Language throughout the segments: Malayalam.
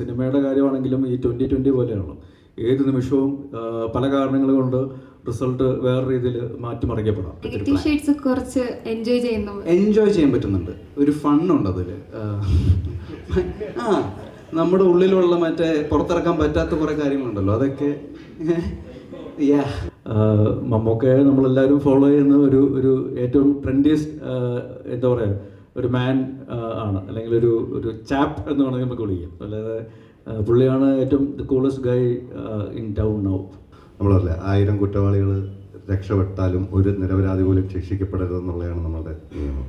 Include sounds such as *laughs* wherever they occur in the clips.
സിനിമയുടെ കാര്യമാണെങ്കിലും ഈ ട്വന്റി ട്വന്റി പോലെയാണ് ഏത് നിമിഷവും പല കാരണങ്ങൾ കൊണ്ട് റിസൾട്ട് വേറെ രീതിയിൽ മാറ്റിമറിക്കപ്പെടാം. കുറച്ച് എൻജോയ് ചെയ്യുന്നു. എൻജോയ് ചെയ്യാൻ പറ്റുന്നുണ്ട്. ഒരു ഫണ്ണുണ്ട് അതിൽ ആ നമ്മുടെ ഉള്ളിലുള്ള മറ്റേ പുറത്തിറക്കാൻ പറ്റാത്ത കുറേ കാര്യങ്ങളുണ്ടല്ലോ. അതൊക്കെ യാ ആഹ് നമ്മളെല്ലാവരും ഫോളോ ചെയ്യുന്ന ഒരു ഒരു ഏറ്റവും ട്രെൻഡിയസ്റ്റ് എന്താ പറയുക ഒരു മാൻ ആണ്. അല്ലെങ്കിൽ ഒരു ഒരു ചാപ്പ് എന്ന് വേണമെങ്കിൽ നമുക്ക് വിളിക്കാം. അല്ലാതെ പുള്ളിയാണ് ഏറ്റവും the coolest guy in town now നമ്മളല്ലേ ആയിരം കുറ്റവാളികൾ രക്ഷപ്പെട്ടാലും ഒരു നിരപരാധി പോലും ശിക്ഷിക്കപ്പെടരുതെന്നുള്ളതാണ് നമ്മളുടെ നിയമം.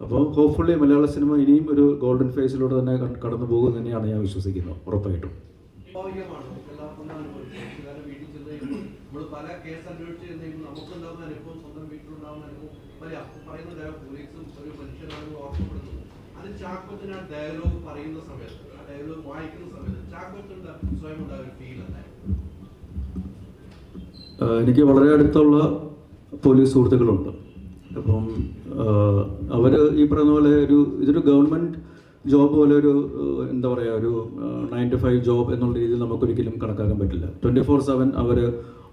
അപ്പോൾ ഹോപ്പ്ഫുള്ളി മലയാള സിനിമ ഇനിയും ഒരു ഗോൾഡൻ ഫേസിലൂടെ തന്നെ കട- കടന്നു പോകും തന്നെയാണ് ഞാൻ വിശ്വസിക്കുന്നത് ഉറപ്പായിട്ടും. പല കേസ് അന്വേഷിച്ച് നമുക്ക് അനുഭവം സ്വന്തം വീട്ടിലുണ്ടാകുന്ന അനുഭവം പല അപ്പോൾ പറയുന്ന പോലീസും ഒരു മനുഷ്യനാണെന്ന് ഓർമ്മപ്പെടുത്തുന്നു അത് ചാക്കോത്തിന് ആ ഡയലോഗ് പറയുന്ന സമയത്ത് ആ ഡയലോഗ് വായിക്കുന്ന സമയത്ത് ചാക്കോത്തിന്റെ സ്വയം ഉണ്ടായ ഒരു ഫീൽ എനിക്ക് വളരെ അടുത്തുള്ള പോലീസ് സുഹൃത്തുക്കളുണ്ട്. അപ്പം അവർ ഈ പറയുന്ന പോലെ ഒരു ഇതൊരു ഗവൺമെന്റ് ജോബ് പോലെ ഒരു എന്താ പറയുക ഒരു നയൻ ടു ഫൈവ് ജോബ് എന്നുള്ള രീതിയിൽ നമുക്കൊരിക്കലും കണക്കാക്കാൻ പറ്റില്ല. ട്വന്റി ഫോർ സെവൻ അവർ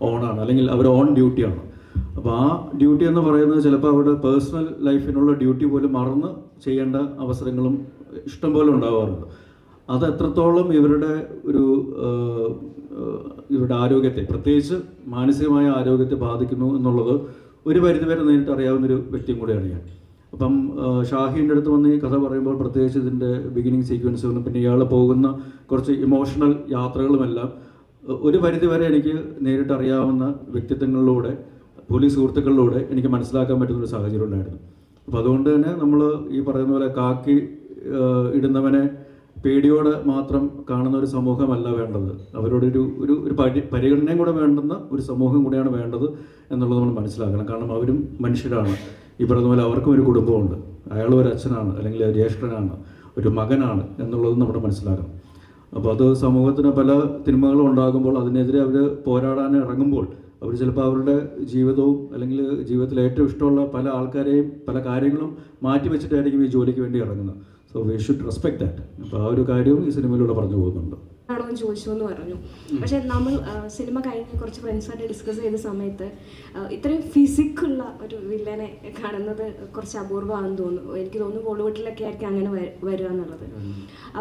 ഓണാണ് അല്ലെങ്കിൽ അവർ ഓൺ ഡ്യൂട്ടിയാണ് അപ്പോൾ ആ ഡ്യൂട്ടി എന്ന് പറയുന്നത് ചിലപ്പോൾ അവരുടെ പേഴ്സണൽ ലൈഫിനുള്ള ഡ്യൂട്ടി പോലും മറന്ന് ചെയ്യേണ്ട അവസരങ്ങളും ഇഷ്ടം പോലെ ഉണ്ടാവാറുണ്ട്. അത് എത്രത്തോളം ഇവരുടെ ഒരു ഇവരുടെ ആരോഗ്യത്തെ പ്രത്യേകിച്ച് മാനസികമായ ആരോഗ്യത്തെ ബാധിക്കുന്നു എന്നുള്ളത് ഒരു പരിധിവരെ നേരിട്ട് അറിയാവുന്ന ഒരു വ്യക്തിയും കൂടെയാണ് ഞാൻ. അപ്പം ഷാഹിന്റെ അടുത്ത് വന്ന് ഈ കഥ പറയുമ്പോൾ പ്രത്യേകിച്ച് ഇതിന്റെ ബിഗിനിങ് സീക്വൻസുകളും പിന്നെ ഇയാൾ പോകുന്ന കുറച്ച് ഇമോഷണൽ യാത്രകളുമെല്ലാം ഒരു പരിധിവരെ എനിക്ക് നേരിട്ട് അറിയാവുന്ന വ്യക്തിത്വങ്ങളിലൂടെ പോലീസ് സുഹൃത്തുക്കളിലൂടെ എനിക്ക് മനസ്സിലാക്കാൻ പറ്റുന്നൊരു സാഹചര്യം ഉണ്ടായിരുന്നു. അപ്പോൾ അതുകൊണ്ട് തന്നെ നമ്മൾ ഈ പറയുന്ന പോലെ കാക്കി ഇടുന്നവനെ പേടിയോടെ മാത്രം കാണുന്ന ഒരു സമൂഹമല്ല വേണ്ടത്. അവരോടൊരു ഒരു ഒരു പരി പരിഗണനയും കൂടെ വേണ്ടുന്ന ഒരു സമൂഹം കൂടെയാണ് വേണ്ടത് എന്നുള്ളത് നമ്മൾ മനസ്സിലാക്കണം. കാരണം അവരും മനുഷ്യരാണ്. ഈ പറയുന്ന പോലെ അവർക്കും ഒരു കുടുംബമുണ്ട്. അയാൾ ഒരു അച്ഛനാണ് അല്ലെങ്കിൽ ജ്യേഷ്ഠനാണ് ഒരു മകനാണ് എന്നുള്ളത് നമ്മൾ മനസ്സിലാക്കണം. അപ്പോൾ അത് സമൂഹത്തിന് പല തിന്മകളും ഉണ്ടാകുമ്പോൾ അതിനെതിരെ അവർ പോരാടാൻ ഇറങ്ങുമ്പോൾ അവർ ചിലപ്പോൾ അവരുടെ ജീവിതവും അല്ലെങ്കിൽ ജീവിതത്തിൽ ഏറ്റവും ഇഷ്ടമുള്ള പല ആൾക്കാരെയും പല കാര്യങ്ങളും മാറ്റി വെച്ചിട്ടായിരിക്കും ഈ ജോലിക്ക് വേണ്ടി ഇറങ്ങുന്നത്. So we should respect that അപ്പോൾ ആ ഒരു കാര്യവും ഈ സിനിമയിലൂടെ പറഞ്ഞു പോകുന്നുണ്ട്. ആണോന്ന് ചോദിച്ചു എന്ന് പറഞ്ഞു. പക്ഷെ നമ്മൾ സിനിമ കഴിഞ്ഞ് കുറച്ച് ഫ്രണ്ട്സുമായിട്ട് ഡിസ്കസ് ചെയ്ത സമയത്ത് ഇത്രയും ഫിസിക്കുള്ള ഒരു വില്ലനെ കാണുന്നത് കുറച്ച് അപൂർവമാണെന്ന് തോന്നുന്നു. എനിക്ക് തോന്നുന്നു ബോളിവുഡിലൊക്കെ ആയിരിക്കും അങ്ങനെ വരിക എന്നുള്ളത്.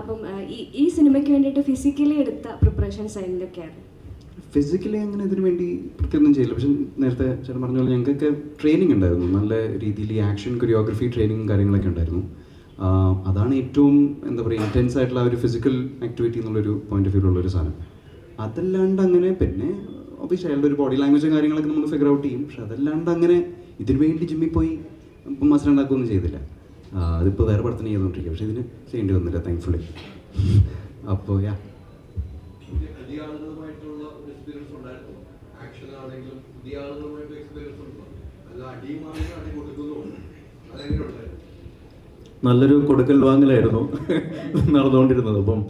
അപ്പം ഈ ഈ സിനിമയ്ക്ക് വേണ്ടിയിട്ട് ഫിസിക്കലി എടുത്ത പ്രിപ്പറേഷൻസ് എന്തൊക്കെയാണ് ഫിസിക്കലി അങ്ങനെ ഇതിനു വേണ്ടി പ്രത്യേകം ചെയ്യില്ല. പക്ഷെ നേരത്തെ ചേട്ടൻ പറഞ്ഞ പോലെ ഞങ്ങൾക്കൊക്കെ ട്രെയിനിങ് ഉണ്ടായിരുന്നു. നല്ല രീതിയിൽ ആക്ഷൻ കൊറിയോഗ്രഫി ട്രെയിനിങ്ങും കാര്യങ്ങളൊക്കെ ഉണ്ടായിരുന്നു. അതാണ് ഏറ്റവും എന്താ പറയുക ഇന്റൻസ് ആയിട്ടുള്ള ഒരു ഫിസിക്കൽ ആക്ടിവിറ്റി എന്നുള്ളൊരു പോയിന്റ് ഓഫ് വ്യൂ ഉള്ള ഒരു സാധനം. അതല്ലാണ്ട് അങ്ങനെ പിന്നെ ഒബ്വിയസ് അയാളുടെ ഒരു ബോഡി ലാംഗ്വേജും കാര്യങ്ങളൊക്കെ നമ്മൾ ഫിഗർ ഔട്ട് ചെയ്യും. പക്ഷെ അതല്ലാണ്ട് അങ്ങനെ ഇതിനു വേണ്ടി ജിമ്മിൽ പോയി മസിൽ ഉണ്ടാക്കുകയൊന്നും ചെയ്തില്ല. അതിപ്പോൾ വേറെ പടത്തിന് ചെയ്തുകൊണ്ടിരിക്കുക പക്ഷെ ഇതിന് ചെയ്യേണ്ടി വന്നില്ല താങ്ക്ഫുള്ളി അപ്പോൾ യാ പുതിയ പുതിയ ആളുകളുമായിട്ടുള്ള ഒരു എക്സ്പീരിയൻസ് ഉണ്ടായിരുന്നു. ആക്ഷൻ ആണെങ്കിലും പുതിയ ആളുകളുമായിട്ട് എക്സ്പീരിയൻസ് ഉണ്ടോ? അല്ല അടിയും ആണെങ്കിലും അടി കൊടുക്കുന്നുമുണ്ട് നല്ലൊരു കൊടുക്കൽ വാങ്ങലായിരുന്നു *laughs* നടന്നുകൊണ്ടിരുന്നത്. അപ്പം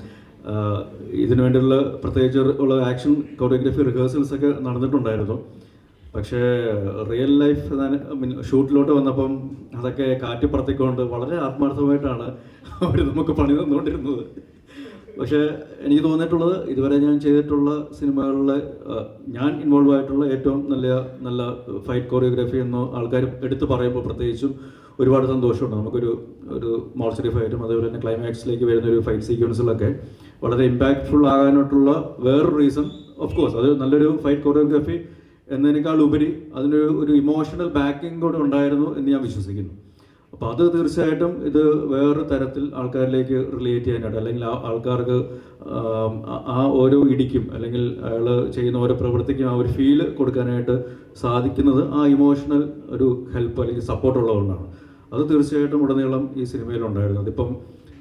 ഇതിനു വേണ്ടിയുള്ള പ്രത്യേകിച്ച് ഉള്ള ആക്ഷൻ കൊറിയോഗ്രഫി റിഹേഴ്സൽസ് ഒക്കെ നടന്നിട്ടുണ്ടായിരുന്നു. പക്ഷേ റിയൽ ലൈഫ് ഷൂട്ടിലോട്ട് വന്നപ്പം അതൊക്കെ കാറ്റി പറത്തിക്കൊണ്ട് വളരെ ആത്മാർത്ഥമായിട്ടാണ് *laughs* അവർ നമുക്ക് പണി തന്നുകൊണ്ടിരുന്നത്. പക്ഷേ എനിക്ക് തോന്നിയിട്ടുള്ളത് ഇതുവരെ ഞാൻ ചെയ്തിട്ടുള്ള സിനിമകളിലെ ഞാൻ ഇൻവോൾവ് ആയിട്ടുള്ള ഏറ്റവും നല്ല നല്ല ഫൈറ്റ് കോറിയോഗ്രാഫി എന്നോ ആൾക്കാർ എടുത്തു പറയുമ്പോൾ പ്രത്യേകിച്ചും ഒരുപാട് സന്തോഷമുണ്ട്. നമുക്കൊരു ഒരു മോർച്ചറി ഫൈറ്റും അതേപോലെ തന്നെ ക്ലൈമാക്സിലേക്ക് വരുന്ന ഒരു ഫൈറ്റ് സീക്വൻസിലൊക്കെ വളരെ ഇമ്പാക്റ്റ്ഫുൾ ആകാനായിട്ടുള്ള വേറൊരു റീസൺ ഓഫ് കോഴ്സ് അത് നല്ലൊരു ഫൈറ്റ് കോറിയോഗ്രാഫി എന്നതിനേക്കാൾ ഉപരി അതിനൊരു ഒരു ഇമോഷണൽ ബാക്കിംഗ് കൂടെ ഉണ്ടായിരുന്നു എന്ന് ഞാൻ വിശ്വസിക്കുന്നു. അപ്പോൾ അത് തീർച്ചയായിട്ടും ഇത് വേറൊരു തരത്തിൽ ആൾക്കാരിലേക്ക് റിലേറ്റ് ചെയ്യാനായിട്ട് അല്ലെങ്കിൽ ആ ആൾക്കാർക്ക് ആ- ഓരോ ഇടിക്കും അല്ലെങ്കിൽ അയാൾ ചെയ്യുന്ന ഓരോ പ്രവൃത്തിക്കും ആ ഒരു ഫീൽ കൊടുക്കാനായിട്ട് സാധിക്കുന്നത് ആ ഇമോഷണൽ ഒരു ഹെൽപ്പ് അല്ലെങ്കിൽ സപ്പോർട്ട് ഉള്ളതുകൊണ്ടാണ്. അത് തീർച്ചയായിട്ടും ഉടനീളം ഈ സിനിമയിലുണ്ടായിരുന്നു അതിപ്പം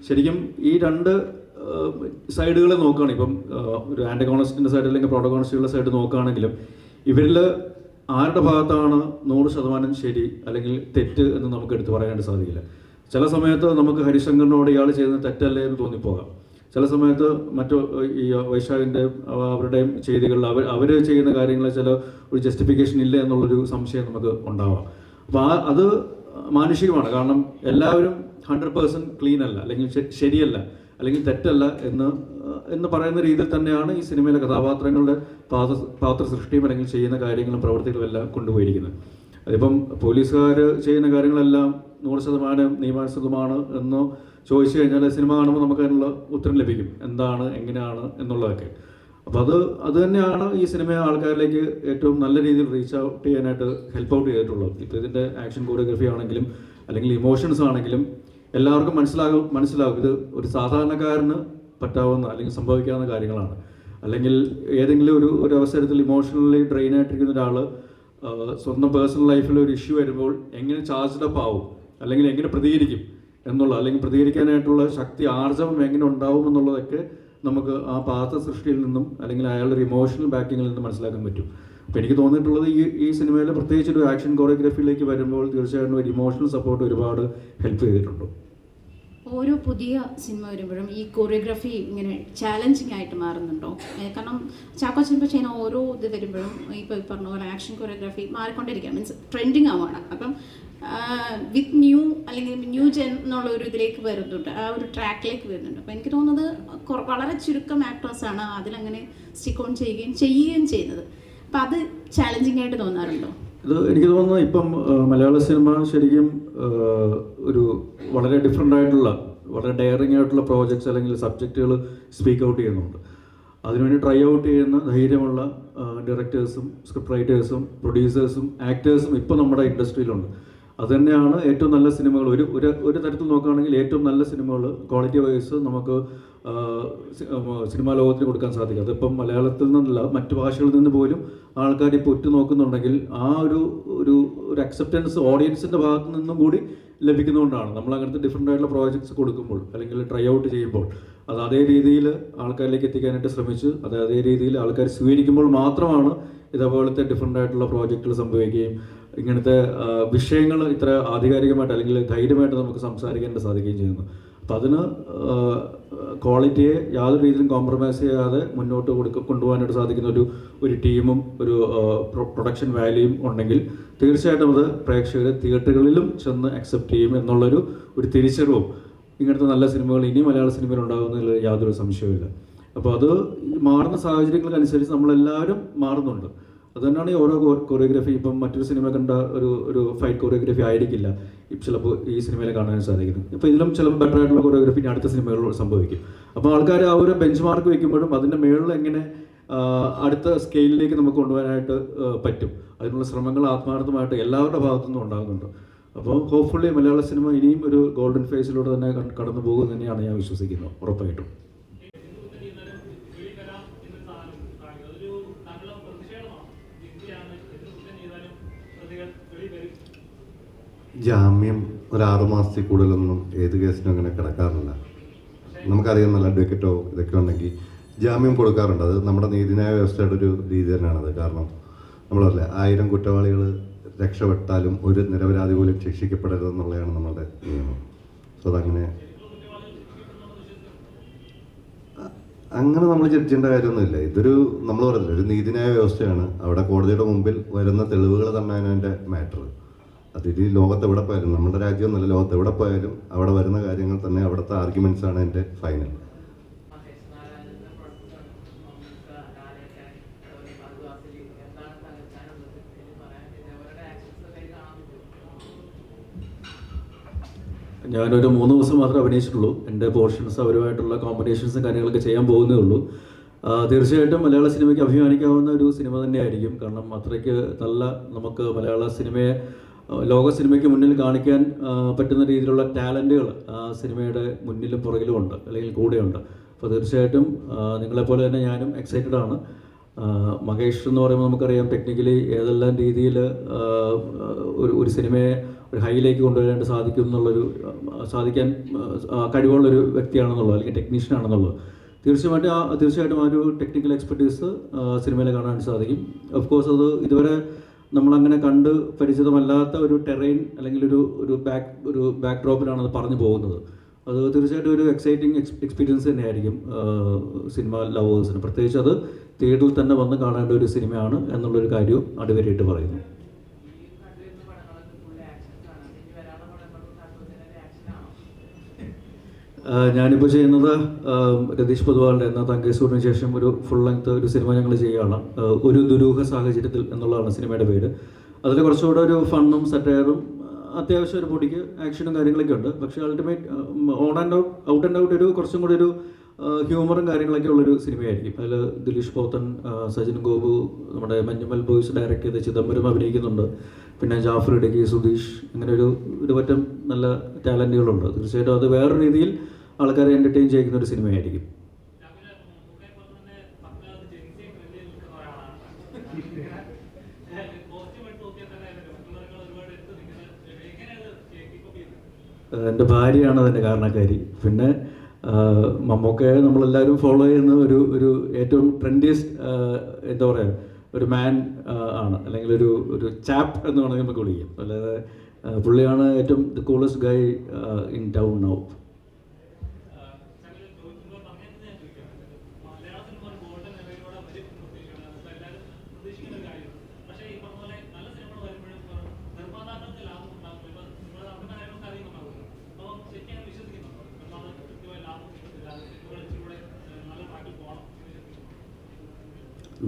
ശരിക്കും ഈ രണ്ട് സൈഡുകളെ നോക്കുകയാണ് ഇപ്പം ഒരു ആന്റഗോണിസ്റ്റിന്റെ സൈഡ് അല്ലെങ്കിൽ പ്രോട്ടഗോണിസ്റ്റുകളുടെ സൈഡ് നോക്കുകയാണെങ്കിലും ഇവരിൽ ആരുടെ ഭാഗത്താണ് നൂറ് ശതമാനം ശരി അല്ലെങ്കിൽ തെറ്റ് എന്ന് നമുക്ക് എടുത്തു പറയാനായിട്ട് സാധിക്കില്ല. ചില സമയത്ത് നമുക്ക് ഹരിശങ്കറിനോട് ഇയാൾ ചെയ്യുന്ന തെറ്റല്ലേ എന്ന് തോന്നിപ്പോകാം. ചില സമയത്ത് മറ്റു ഈ വൈശാഖിന്റെ അവരുടെയും ചെയ്തികളിൽ അവർ അവർ ചെയ്യുന്ന കാര്യങ്ങളിൽ ചില ഒരു ജസ്റ്റിഫിക്കേഷൻ ഇല്ല എന്നുള്ളൊരു സംശയം നമുക്ക് ഉണ്ടാവാം. അപ്പോൾ ആ അത് മാനുഷികമാണ്. കാരണം എല്ലാവരും ഹൺഡ്രഡ് പേഴ്സന്റ് ക്ലീൻ അല്ല അല്ലെങ്കിൽ ശരിയല്ല. അല്ലെങ്കിൽ തെറ്റല്ല എന്ന് എന്ന് പറയുന്ന രീതിയിൽ തന്നെയാണ് ഈ സിനിമയിലെ കഥാപാത്രങ്ങളുടെ പാത്ര പാത്ര സൃഷ്ടിയും അല്ലെങ്കിൽ ചെയ്യുന്ന കാര്യങ്ങളും പ്രവർത്തികളും എല്ലാം കൊണ്ടുപോയിരിക്കുന്നത്. അതിപ്പം പോലീസുകാർ ചെയ്യുന്ന കാര്യങ്ങളെല്ലാം നൂറ് ശതമാനം നിയമാനുസൃതമാണ് എന്ന് ചോദിച്ചു കഴിഞ്ഞാൽ സിനിമ കാണുമ്പോൾ നമുക്ക് അതിനുള്ള ഉത്തരം ലഭിക്കും. എന്താണ് എങ്ങനെയാണ് എന്നുള്ളതൊക്കെ. അപ്പോൾ അത് അത് തന്നെയാണ് ഈ സിനിമ ആൾക്കാരിലേക്ക് ഏറ്റവും നല്ല രീതിയിൽ റീച്ച് ഔട്ട് ചെയ്യാനായിട്ട് ഹെൽപ്പ് ഔട്ട് ചെയ്തിട്ടുള്ളത്. ഇപ്പോൾ ഇതിന്റെ ആക്ഷൻ കോറിയോഗ്രഫി ആണെങ്കിലും അല്ലെങ്കിൽ ഇമോഷൻസ് ആണെങ്കിലും എല്ലാവർക്കും മനസ്സിലാകും മനസ്സിലാകും. ഇത് ഒരു സാധാരണക്കാരന് പറ്റാവുന്ന അല്ലെങ്കിൽ സംഭവിക്കാവുന്ന കാര്യങ്ങളാണ്. അല്ലെങ്കിൽ ഏതെങ്കിലും ഒരു ഒരു അവസരത്തിൽ ഇമോഷണലി ഡ്രെയിൻ ആയിട്ടിരിക്കുന്ന ഒരാൾ സ്വന്തം പേഴ്സണൽ ലൈഫിൽ ഒരു ഇഷ്യൂ വരുമ്പോൾ എങ്ങനെ ചാർജ്ഡ് അപ്പ് ആവും? അല്ലെങ്കിൽ എങ്ങനെ പ്രതികരിക്കും എന്നുള്ള അല്ലെങ്കിൽ പ്രതികരിക്കാനായിട്ടുള്ള ശക്തി ആർജവം എങ്ങനെ ഉണ്ടാവും എന്നുള്ളതൊക്കെ നമുക്ക് ആ പാത്ര സൃഷ്ടിയിൽ നിന്നും അല്ലെങ്കിൽ അയാളുടെ ഒരു ഇമോഷണൽ ബാക്കിങ്ങിൽ നിന്നും മനസ്സിലാക്കാൻ പറ്റും. അപ്പോൾ എനിക്ക് തോന്നിയിട്ടുള്ളത് ഈ ഈ സിനിമയിൽ പ്രത്യേകിച്ച് ഒരു ആക്ഷൻ കോറിയോഗ്രഫിയിലേക്ക് വരുമ്പോൾ തീർച്ചയായിട്ടും ഒരു ഇമോഷണൽ സപ്പോർട്ട് ഒരുപാട് ഹെൽപ്പ് ചെയ്തിട്ടുണ്ട്. ഓരോ പുതിയ സിനിമ വരുമ്പോഴും ഈ കൊറിയോഗ്രഫി ഇങ്ങനെ ചാലഞ്ചിങ് ആയിട്ട് മാറുന്നുണ്ടോ? കാരണം ചാക്കോ ചിലപ്പോൾ ചെയ്യുന്ന ഓരോ ഇത് വരുമ്പോഴും ഇപ്പോൾ പറഞ്ഞ പോലെ ആക്ഷൻ കൊറിയോഗ്രഫി മാറിക്കൊണ്ടിരിക്കുക മീൻസ് ട്രെൻഡിങ് ആവുകയാണ് അപ്പം വിത്ത് ന്യൂ അല്ലെങ്കിൽ ന്യൂ ജെൻ എന്നുള്ള ഒരു ഇതിലേക്ക് വരുന്നുണ്ട്. ആ ഒരു ട്രാക്കിലേക്ക് വരുന്നുണ്ട്. അപ്പോൾ എനിക്ക് തോന്നുന്നത് വളരെ ചുരുക്കം ആക്ടേഴ്സാണ് അതിലങ്ങനെ സ്റ്റിക്ക് ഓൺ ചെയ്യുകയും ചെയ്യുകയും ചെയ്യുന്നത്. അത് ചാലഞ്ചിങ് ആയിട്ട് തോന്നാറുണ്ടോ? ഇത് എനിക്ക് തോന്നുന്നു ഇപ്പം മലയാള സിനിമ ശരിക്കും ഒരു വളരെ ഡിഫറെന്റ് ആയിട്ടുള്ള വളരെ ഡയറിങ് ആയിട്ടുള്ള പ്രോജക്ട്സ് അല്ലെങ്കിൽ സബ്ജക്റ്റുകൾ സ്പീക്ക് ഔട്ട് ചെയ്യുന്നുണ്ട്. അതിനുവേണ്ടി ട്രൈ ഔട്ട് ചെയ്യുന്ന ധൈര്യമുള്ള ഡയറക്ടേഴ്സും സ്ക്രിപ്റ്റ് റൈറ്റേഴ്സും പ്രൊഡ്യൂസേഴ്സും ആക്ടേഴ്സും ഇപ്പോൾ നമ്മുടെ ഇൻഡസ്ട്രിയിലുണ്ട് അതുതന്നെയാണ് ഏറ്റവും നല്ല സിനിമകൾ. ഒരു ഒരു ഒരു തരത്തിൽ നോക്കുകയാണെങ്കിൽ ഏറ്റവും നല്ല സിനിമകൾ ക്വാളിറ്റി വൈസ് നമുക്ക് സിനിമാ ലോകത്തിന് കൊടുക്കാൻ സാധിക്കും. അതിപ്പം മലയാളത്തിൽ നിന്നല്ല മറ്റു ഭാഷകളിൽ നിന്ന് പോലും ആൾക്കാർ ഇപ്പോൾ ഉറ്റുനോക്കുന്നുണ്ടെങ്കിൽ ആ ഒരു ഒരു ഒരു അക്സെപ്റ്റൻസ് ഓഡിയൻസിന്റെ ഭാഗത്തു നിന്നും കൂടി ലഭിക്കുന്നതുകൊണ്ടാണ്. നമ്മൾ അങ്ങനത്തെ ഡിഫറെന്റ് ആയിട്ടുള്ള പ്രോജക്ട്സ് കൊടുക്കുമ്പോൾ അല്ലെങ്കിൽ ട്രൈ ഔട്ട് ചെയ്യുമ്പോൾ അത് അതേ രീതിയിൽ ആൾക്കാരിലേക്ക് എത്തിക്കാനായിട്ട് ശ്രമിച്ച് അത് അതേ രീതിയിൽ ആൾക്കാർ സ്വീകരിക്കുമ്പോൾ മാത്രമാണ് ഇതേപോലത്തെ ഡിഫറെന്റ് ആയിട്ടുള്ള പ്രോജക്റ്റുകൾ സംഭവിക്കുകയും ഇങ്ങനത്തെ വിഷയങ്ങൾ ഇത്ര ആധികാരികമായിട്ട് അല്ലെങ്കിൽ ധൈര്യമായിട്ട് നമുക്ക് സംസാരിക്കാനായിട്ട് സാധിക്കുകയും ചെയ്യുന്നു. അപ്പം അതിന് ക്വാളിറ്റിയെ യാതൊരു രീതിയിലും കോംപ്രമൈസ് ചെയ്യാതെ മുന്നോട്ട് കൊടുക്ക കൊണ്ടുപോകാനായിട്ട് സാധിക്കുന്ന ഒരു ഒരു ടീമും ഒരു പ്രൊഡക്ഷൻ വാല്യൂയും ഉണ്ടെങ്കിൽ തീർച്ചയായിട്ടും അത് പ്രേക്ഷകർ തിയേറ്ററുകളിലും ചെന്ന് അക്സെപ്റ്റ് ചെയ്യും എന്നുള്ളൊരു ഒരു തിരിച്ചറിവും ഇങ്ങനത്തെ നല്ല സിനിമകൾ ഇനി മലയാള സിനിമയിൽ ഉണ്ടാകുന്നതിൽ യാതൊരു സംശയവുമില്ല. അപ്പോൾ അത് മാറുന്ന സാഹചര്യങ്ങൾക്കനുസരിച്ച് നമ്മളെല്ലാവരും മാറുന്നുണ്ട്. അത് തന്നെയാണ് ഈ ഓരോ കൊറിയോഗ്രഫി ഇപ്പം മറ്റൊരു സിനിമ കണ്ട ഒരു ഒരു ഫൈറ്റ് കൊറിയോഗ്രഫി ആയിരിക്കില്ല. ഇപ്പം ചിലപ്പോൾ ഈ സിനിമയിൽ കാണാൻ സാധിക്കുന്നത് ഇപ്പോൾ ഇതിലും ചിലപ്പോൾ ബെറ്റർ ആയിട്ടുള്ള കൊറിയോഗ്രഫി അടുത്ത സിനിമകളിൽ സംഭവിക്കും. അപ്പോൾ ആൾക്കാർ ആ ഒരു ബെഞ്ച് മാർക്ക് വെക്കുമ്പോഴും അതിന്റെ മേളിൽ എങ്ങനെ അടുത്ത സ്കെയിലിലേക്ക് നമുക്ക് കൊണ്ടുപോകാനായിട്ട് പറ്റും. അതിനുള്ള ശ്രമങ്ങൾ ആത്മാർത്ഥമായിട്ട് എല്ലാവരുടെ ഭാഗത്തു നിന്നും ഉണ്ടാകുന്നുണ്ട്. അപ്പോൾ ഹോപ്പ്ഫുള്ളി മലയാള സിനിമ ഇനിയും ഒരു ഗോൾഡൻ ഫേസിലൂടെ തന്നെ കട- കടന്നു പോകും തന്നെയാണ് ഞാൻ വിശ്വസിക്കുന്നത് ഉറപ്പായിട്ടും. ജാമ്യം ഒരു ആറു മാസത്തിൽ കൂടുതലൊന്നും ഏത് കേസിനും അങ്ങനെ കിടക്കാറില്ല. നമുക്കറിയാം നല്ല അഡ്വക്കറ്റോ ഇതൊക്കെ ഉണ്ടെങ്കിൽ ജാമ്യം കൊടുക്കാറുണ്ട്. അത് നമ്മുടെ നീതിന്യായ വ്യവസ്ഥയുടെ ഒരു രീതി തന്നെയാണത്. കാരണം നമ്മളല്ലേ ആയിരം കുറ്റവാളികൾ രക്ഷപ്പെട്ടാലും ഒരു നിരപരാധി പോലും ശിക്ഷിക്കപ്പെടരുതെന്നുള്ളതാണ് നമ്മളുടെ നിയമം. സോ അതങ്ങനെ അങ്ങനെ നമ്മൾ ജഡ്ജിന്റെ കാര്യമൊന്നുമില്ല. ഇതൊരു നമ്മൾ പറഞ്ഞില്ല ഒരു നീതിന്യായ വ്യവസ്ഥയാണ്. അവിടെ കോടതിയുടെ മുമ്പിൽ വരുന്ന തെളിവുകൾ തന്നെയാണ് അതിന്റെ മാറ്റർ അത് ഇത് ലോകത്ത് എവിടെ പോയാലും നമ്മുടെ രാജ്യം എന്നല്ല ലോകത്ത് എവിടെ പോയാലും അവിടെ വരുന്ന കാര്യങ്ങൾ തന്നെ അവിടുത്തെ ആർഗ്യുമെന്റ്സ് ആണ് എന്റെ ഫൈനൽ ഞാനൊരു മൂന്ന് ദിവസം മാത്രമേ അഭിനയിച്ചിട്ടുള്ളൂ. എന്റെ പോർഷൻസ് അവരുമായിട്ടുള്ള കോമ്പറ്റീഷൻസും കാര്യങ്ങളൊക്കെ ചെയ്യാൻ പോകുന്നേ ഉള്ളൂ. തീർച്ചയായിട്ടും മലയാള സിനിമയ്ക്ക് അഭിമാനിക്കാവുന്ന ഒരു സിനിമ തന്നെയായിരിക്കും. കാരണം അത്രയ്ക്ക് നല്ല നമുക്ക് മലയാള സിനിമയെ ലോക സിനിമയ്ക്ക് മുന്നിൽ കാണിക്കാൻ പറ്റുന്ന രീതിയിലുള്ള ടാലന്റുകൾ സിനിമയുടെ മുന്നിലും പുറകിലും ഉണ്ട് അല്ലെങ്കിൽ കൂടെയുണ്ട്. അപ്പോൾ തീർച്ചയായിട്ടും നിങ്ങളെപ്പോലെ തന്നെ ഞാനും എക്സൈറ്റഡ് ആണ്. മഹേഷ് എന്ന് പറയുമ്പോൾ നമുക്കറിയാം ടെക്നിക്കലി ഏതെല്ലാം രീതിയിൽ ഒരു ഒരു സിനിമയെ ഒരു ഹൈയിലേക്ക് കൊണ്ടുവരാനായിട്ട് സാധിക്കും എന്നുള്ളൊരു സാധിക്കാൻ കഴിവുള്ളൊരു വ്യക്തിയാണെന്നുള്ളത് അല്ലെങ്കിൽ ടെക്നീഷ്യൻ ആണെന്നുള്ളത് തീർച്ചയായിട്ടും ആ തീർച്ചയായിട്ടും ആ ഒരു ടെക്നിക്കൽ എക്സ്പെർട്ടീസ് സിനിമയിൽ കാണാൻ സാധിക്കും. ഓഫ് കോഴ്സ് അത് ഇതുവരെ നമ്മളങ്ങനെ കണ്ട് പരിചിതമല്ലാത്ത ഒരു ടെറൈൻ അല്ലെങ്കിൽ ഒരു ഒരു ബാക്ക് ഒരു ബാക്ക് ഡ്രോപ്പിലാണ് അത് പറഞ്ഞു പോകുന്നത്. അത് തീർച്ചയായിട്ടും ഒരു എക്സൈറ്റിംഗ് എക്സ്പീരിയൻസ് തന്നെയായിരിക്കും സിനിമ ലവേഴ്സിന് പ്രത്യേകിച്ച് അത് തിയേറ്ററിൽ തന്നെ വന്ന് കാണേണ്ട ഒരു സിനിമയാണ് എന്നുള്ളൊരു കാര്യവും അടിവരയിട്ട് പറയുന്നു. ഞാനിപ്പോൾ ചെയ്യുന്നത് രതീഷ് പൊതുവാളുടെ എന്ന തങ്കേശ്വറിന് ശേഷം ഒരു ഫുൾ ലെങ്ത് ഒരു സിനിമ ഞങ്ങൾ ചെയ്യുകയാണ്. ഒരു ദുരൂഹ സാഹചര്യത്തിൽ എന്നുള്ളതാണ് സിനിമയുടെ പേര്. അതിൽ കുറച്ചുകൂടെ ഒരു ഫണ്ണും സറ്റയറും അത്യാവശ്യം ഒരു പൊടിക്ക് ആക്ഷനും കാര്യങ്ങളൊക്കെ ഉണ്ട്. പക്ഷേ ultimate on and out out and out ഒരു കുറച്ചും കൂടി ഒരു ഹ്യൂമറും കാര്യങ്ങളൊക്കെ ഉള്ളൊരു സിനിമയായിരിക്കും. അതിൽ ദിലീഷ് പോത്തൻ സജിൻ ഗോപു നമ്മുടെ മഞ്ഞുമൽ ബോയ്സ് ഡയറക്റ്റ് ചെയ്ത ചിദംബരം അഭിനയിക്കുന്നുണ്ട്. പിന്നെ ജാഫർ ഇടുക്കി സുധീഷ് അങ്ങനെ ഒരു ഒരു പറ്റം നല്ല ടാലന്റുകളുണ്ട് തീർച്ചയായിട്ടും അത് വേറെ രീതിയിൽ ആൾക്കാരെ എന്റർടൈൻ ചെയ്യുന്ന ഒരു സിനിമയായിരിക്കും. എന്റെ ഭാര്യയാണ് അതിന്റെ കാരണക്കാരി. പിന്നെ മമ്മൂക്കയെ നമ്മളെല്ലാവരും ഫോളോ ചെയ്യുന്ന ഒരു ഒരു ഏറ്റവും ട്രെൻഡിയസ്റ്റ് എന്താ പറയുക ഒരു മാൻ ആണ്. അല്ലെങ്കിൽ ഒരു ഒരു ചാപ്പ് എന്ന് വേണമെങ്കിൽ നമുക്ക് വിളിക്കാം. അല്ലാതെ പുള്ളിയാണ് ഏറ്റവും the coolest guy in town now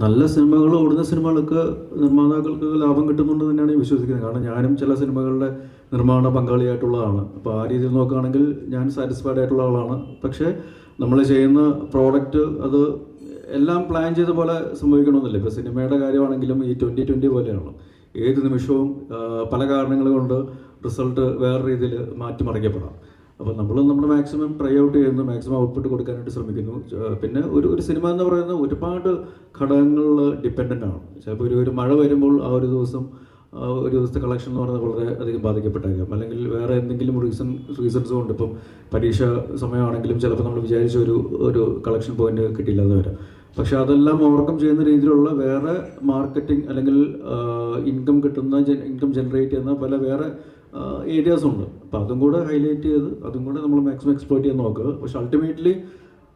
നല്ല സിനിമകൾ ഓടുന്ന സിനിമകൾക്ക് നിർമ്മാതാക്കൾക്ക് ലാഭം കിട്ടുന്നുണ്ട് തന്നെയാണ് വിശ്വസിക്കുന്നത്. കാരണം ഞാനും ചില സിനിമകളുടെ നിർമ്മാണ പങ്കാളിയായിട്ടുള്ളതാണ്. അപ്പോൾ ആ രീതിയിൽ നോക്കുകയാണെങ്കിൽ ഞാൻ സാറ്റിസ്ഫൈഡ് ആയിട്ടുള്ള ആളാണ്. പക്ഷേ നമ്മൾ ചെയ്യുന്ന പ്രോഡക്റ്റ് അത് എല്ലാം പ്ലാൻ ചെയ്ത പോലെ സംഭവിക്കണമെന്നില്ല. ഇപ്പോൾ സിനിമയുടെ കാര്യമാണെങ്കിലും ഈ ട്വന്റി ട്വന്റി പോലെയാണ്. ഏത് നിമിഷവും പല കാരണങ്ങൾ കൊണ്ട് റിസൾട്ട് വേറെ രീതിയിൽ മാറ്റിമറിക്കപ്പെടാം. അപ്പോൾ നമ്മൾ നമ്മൾ മാക്സിമം ട്രൈ ഔട്ട് ചെയ്യുന്നു മാക്സിമം ഔട്ട്പുട്ട് കൊടുക്കാനായിട്ട് ശ്രമിക്കുന്നു. പിന്നെ ഒരു ഒരു സിനിമ എന്ന് പറയുന്നത് ഒരുപാട് ഘടകങ്ങളിൽ ഡിപ്പെൻഡന്റ് ആണ്. ചിലപ്പോൾ ഒരു ഒരു മഴ വരുമ്പോൾ ആ ഒരു ദിവസം ഒരു ദിവസത്തെ കളക്ഷൻ എന്ന് പറയുന്നത് വളരെ അധികം ബാധിക്കപ്പെട്ടേക്കാം. അല്ലെങ്കിൽ വേറെ എന്തെങ്കിലും റീസൺ റീസൺസ് കൊണ്ട് ഇപ്പം പരീക്ഷ സമയമാണെങ്കിലും ചിലപ്പോൾ നമ്മൾ വിചാരിച്ച ഒരു ഒരു കളക്ഷൻ പോയിന്റ് കിട്ടിയില്ലാതെ വരാം. പക്ഷെ അതെല്ലാം ഓവർകം ചെയ്യുന്ന രീതിയിലുള്ള വേറെ മാർക്കറ്റിംഗ് അല്ലെങ്കിൽ ഇൻകം കിട്ടുന്ന ഇൻകം ജനറേറ്റ് ചെയ്യുന്ന പല വേറെ ഏരിയാസ് ഉണ്ട്. അപ്പോൾ അതും കൂടെ ഹൈലൈറ്റ് ചെയ്ത് അതും കൂടെ നമ്മൾ മാക്സിമം എക്സ്പ്ലോർട്ട് ചെയ്യാൻ നോക്കുക. പക്ഷെ അൾട്ടിമേറ്റ്ലി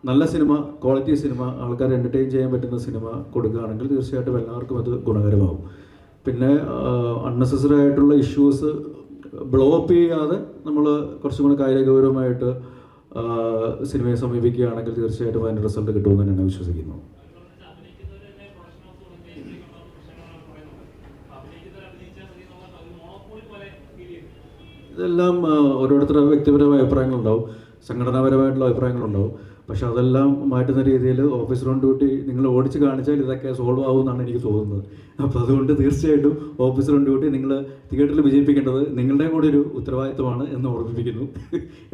നല്ല സിനിമ ക്വാളിറ്റി സിനിമ ആൾക്കാരെ എന്റർടൈൻ ചെയ്യാൻ പറ്റുന്ന സിനിമ കൊടുക്കുകയാണെങ്കിൽ തീർച്ചയായിട്ടും എല്ലാവർക്കും അത് ഗുണകരമാകും. പിന്നെ അൺനെസസറി ആയിട്ടുള്ള ഇഷ്യൂസ് ബ്ലോ അപ്പ് ചെയ്യാതെ നമ്മൾ കുറച്ചും കൂടെ കാര്യഗൗരവമായിട്ട് സിനിമയെ സമീപിക്കുകയാണെങ്കിൽ തീർച്ചയായിട്ടും അതിന്റെ റിസൾട്ട് കിട്ടുമെന്ന് തന്നെയാണ് വിശ്വസിക്കുന്നത് ഇതെല്ലാം ഓരോരുത്തരുടെ വ്യക്തിപരമായ അഭിപ്രായങ്ങളുണ്ടാവും സംഘടനാപരമായിട്ടുള്ള അഭിപ്രായങ്ങളുണ്ടാവും. പക്ഷെ അതെല്ലാം മാറ്റുന്ന രീതിയിൽ ഓഫീസ് ഓൺ ഡ്യൂട്ടി നിങ്ങൾ ഓടിച്ച് കാണിച്ചാൽ ഇതൊക്കെ സോൾവ് ആവുമെന്നാണ് എനിക്ക് തോന്നുന്നത്. അപ്പോൾ അതുകൊണ്ട് തീർച്ചയായിട്ടും ഓഫീസർ ഓൺ ഡ്യൂട്ടി നിങ്ങൾ തിയേറ്ററിൽ വിജയിപ്പിക്കേണ്ടത് നിങ്ങളുടെയും കൂടെ ഒരു ഉത്തരവാദിത്വമാണ് എന്ന് ഓർമ്മിപ്പിക്കുന്നു.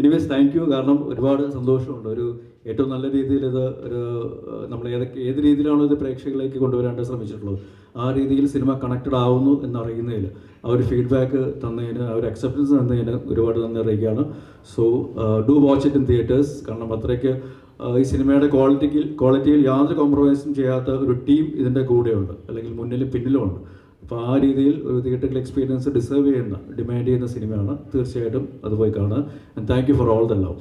എനിവേസ് താങ്ക് യു കാരണം ഒരുപാട് സന്തോഷമുണ്ട്. ഒരു ഏറ്റവും നല്ല രീതിയിൽ ഇത് ഒരു നമ്മൾ ഏതൊക്കെ ഏത് രീതിയിലാണോ ഇത് പ്രേക്ഷകരിലേക്ക് കൊണ്ടുവരാനായിട്ട് ശ്രമിച്ചിട്ടുള്ളത്. ആ രീതിയിൽ സിനിമ കണക്റ്റഡ് ആവുന്നു എന്നറിയുന്നതിൽ ഒരു ഫീഡ്ബാക്ക് തന്നതിന് അവർ അക്സെപ്റ്റൻസ് തന്നതിന് ഒരുപാട് നന്ദി അറിയിക്കുകയാണ്. So do watch it in theatres കാരണം അത്രയ്ക്ക് ഈ സിനിമയുടെ ക്വാളിറ്റിക്ക് ക്വാളിറ്റിയിൽ യാതൊരു കോംപ്രമൈസും ചെയ്യാത്ത ഒരു ടീം ഇതിന്റെ കൂടെയുണ്ട്. അല്ലെങ്കിൽ മുന്നിലും പിന്നിലും ഉണ്ട്. അപ്പോൾ ആ രീതിയിൽ ഒരു തിയേറ്ററിൽ എക്സ്പീരിയൻസ് ഡിസേർവ് ചെയ്യുന്ന ഡിമാൻഡ് ചെയ്യുന്ന സിനിമയാണ്. തീർച്ചയായിട്ടും അത് പോയി കാണുക. And thank you for all the love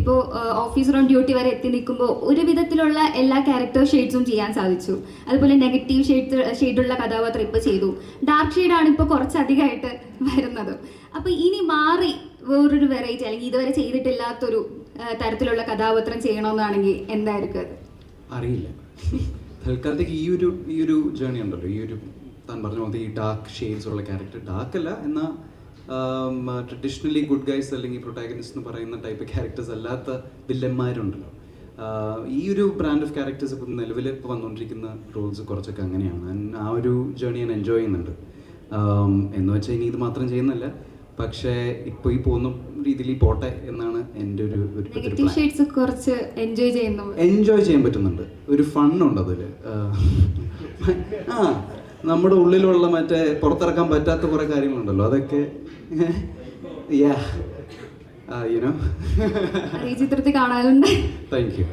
ഇപ്പോൾ ഓഫീസർ ഓൺ ഡ്യൂട്ടി വരെ എത്തി നിൽക്കുമ്പോൾ ഒരു വിധത്തിലുള്ള എല്ലാ ക്യാരക്ടർ ഷെയ്ഡ്സും ചെയ്യാൻ സാധിച്ചു. അതുപോലെ നെഗറ്റീവ് ഷെയ്ഡ് ഷെയ്ഡുള്ള കഥാപാത്രം ഇപ്പോൾ ചെയ്തു. ഡാർക്ക് ഷെയ്ഡാണ് ഇപ്പോൾ കുറച്ചധികമായിട്ട് വരുന്നത്. അപ്പോൾ ഇനി മാറി വേറൊരു വെറൈറ്റി അല്ലെങ്കിൽ ഇതുവരെ ചെയ്തിട്ടില്ലാത്തൊരു തരത്തിലുള്ള കഥാപാത്രം ചെയ്യണമെന്നാണെങ്കിൽ എന്തായിരിക്കും അത്? അറിയില്ല. തൽക്കാലത്തേക്ക് ഈ ഒരു ഈ ഒരു ജേണി ഉണ്ടല്ലോ. ഈ ഒരു താൻ പറഞ്ഞ പോലെ ഈ ഡാർക്ക് ഷെയ്ഡ്സ് ഉള്ള ക്യാരക്ടർ ഡാർക്ക് അല്ല എന്നാൽ ട്രഡീഷണലി ഗുഡ് ഗൈസ് അല്ലെങ്കിൽ പ്രൊട്ടാഗനിസ്റ്റ് എന്ന് പറയുന്ന ടൈപ്പ് ക്യാരക്ടേഴ്സ് അല്ലാത്ത വില്ലന്മാരുണ്ടല്ലോ ഈ ഒരു ബ്രാൻഡ് ഓഫ് ക്യാരക്ടേഴ്സ് ഇപ്പം നിലവിൽ ഇപ്പോൾ വന്നുകൊണ്ടിരിക്കുന്ന റോൾസ് കുറച്ചൊക്കെ അങ്ങനെയാണ്. ആ ഒരു ജേണി ഞാൻ എൻജോയ് ചെയ്യുന്നുണ്ട്. എന്ന് വെച്ചാൽ ഇനി ഇത് മാത്രം ചെയ്യുന്നില്ല പക്ഷേ ഇപ്പോൾ ഈ പോകുന്ന രീതിയിൽ പോട്ടെ എന്നാണ് എന്റെ ഒരു കുറച്ച് എൻജോയ് ചെയ്യുന്നു. എൻജോയ് ചെയ്യാൻ പറ്റുന്നുണ്ട്. ഒരു ഫണ്ണുണ്ട് അതിൽ ആ നമ്മുടെ ഉള്ളിലുള്ള മറ്റേ പുറത്തിറക്കാൻ പറ്റാത്ത കുറേ കാര്യങ്ങളുണ്ടല്ലോ. അതൊക്കെ യാ യുനോ ഈ ചിത്രത്തിൽ കാണാറുണ്ട് താങ്ക് യു